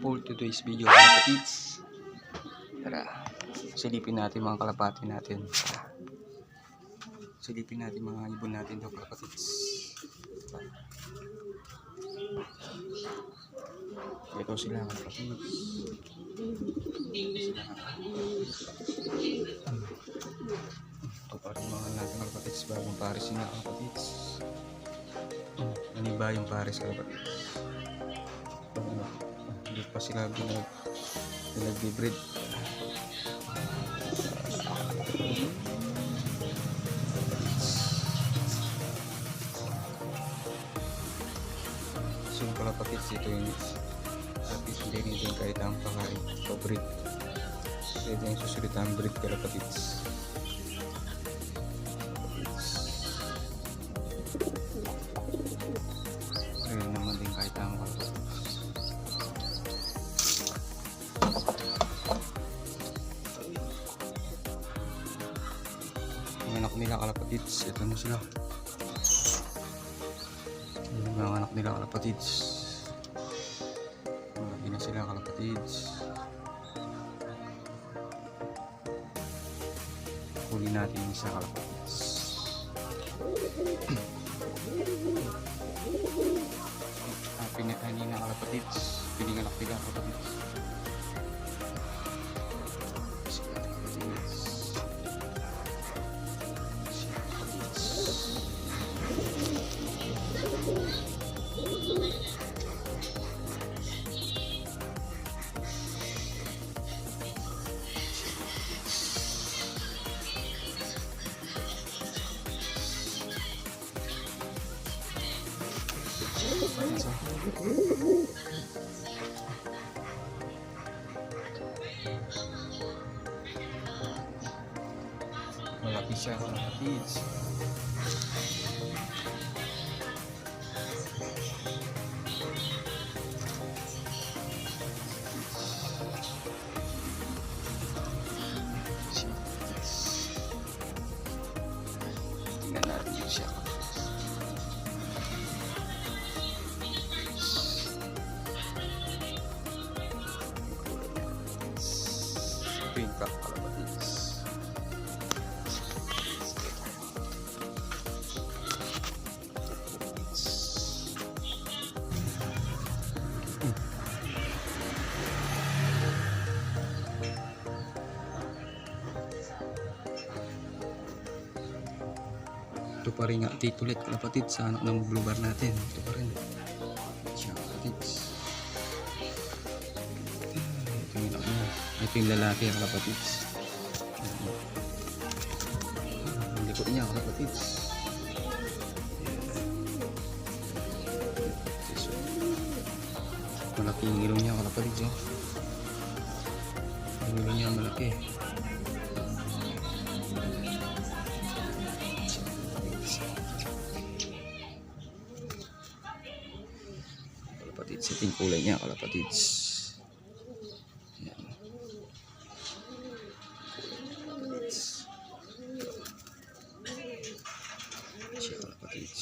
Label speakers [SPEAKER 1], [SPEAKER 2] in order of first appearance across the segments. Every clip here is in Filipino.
[SPEAKER 1] for today's video mga kapits. Tara, silipin natin mga kalapati natin. Silipin natin mga ibon natin daw kapits. Ito sila kapits. Ito pa rin mga natin kapits. Bagong pares sila kapits. Ano ba yung pares kapits? Sila binag binag-breed so yung kalapakit dito yung kapit hindi rin din kahit ang pakain pa-breed pwede yung susulit ang breed kalapakit Yung anak nila kalapatids, ito na sila. Yung mga anak nila kalapatids. Malaki na sila kalapatids. Huli natin yung isa kalapatids. ah, pinakainin na kalapatids. Pininganak nila kalapatids. Malaki siya mga Ito pa rin nga titulit kalapatid sa anak ng blue bar natin. Ito pa rin. Siya kalapatid. Ito yung anak niya. Ito yung lalaki ang kalapatid. Ang likod niya kalapatid. Malaki yung ilong niya kalapatid. Oh. Yung ilong niya malaki. kalapatids. Ito yung kulay niya, kalapatids. Yan. Kalapatids.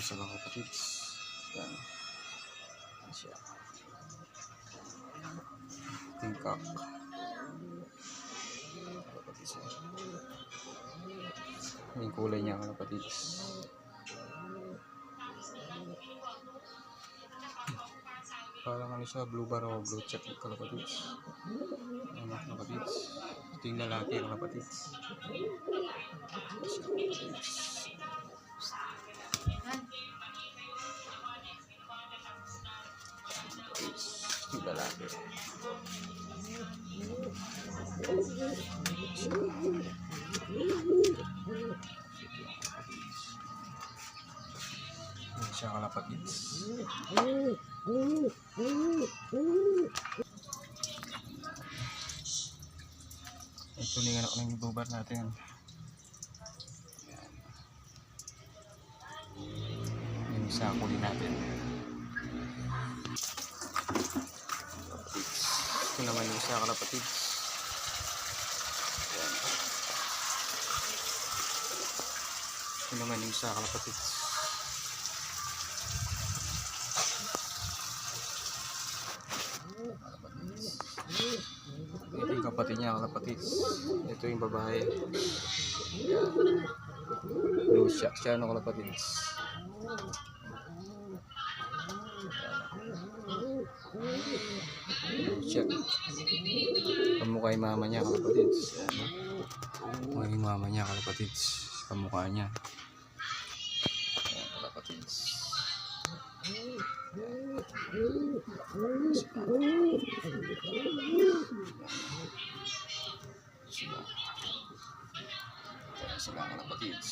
[SPEAKER 1] Siya kalapatids. Yan. Siya. Tingkak. Kalapatids siya. Yung kulay niya kalapatids. Parang ano siya, blue bar o blue check kalapatids. Ano kalapatids. Ito yung lalaki kalapatids. Siya kalapatids. Ito yung lalaki. Yan siya kalapatids. Ito na yung anak ng bubar natin. Yan. Yung isa kunin natin. Ito naman yung isa kalapatids. Ayan. Ito naman yung isa kalapatids. Ito yung kapatid niya kalapatids. Ito yung babae. Ayan. Shock siya no kalapatids. Blue shock. Kamukha yung mama niya kalapatids. Ayan. Kamukha yung mama niya kalapatids. Kamukha niya. Ayan kalapatids. Sila. Ayan sila kalapatids.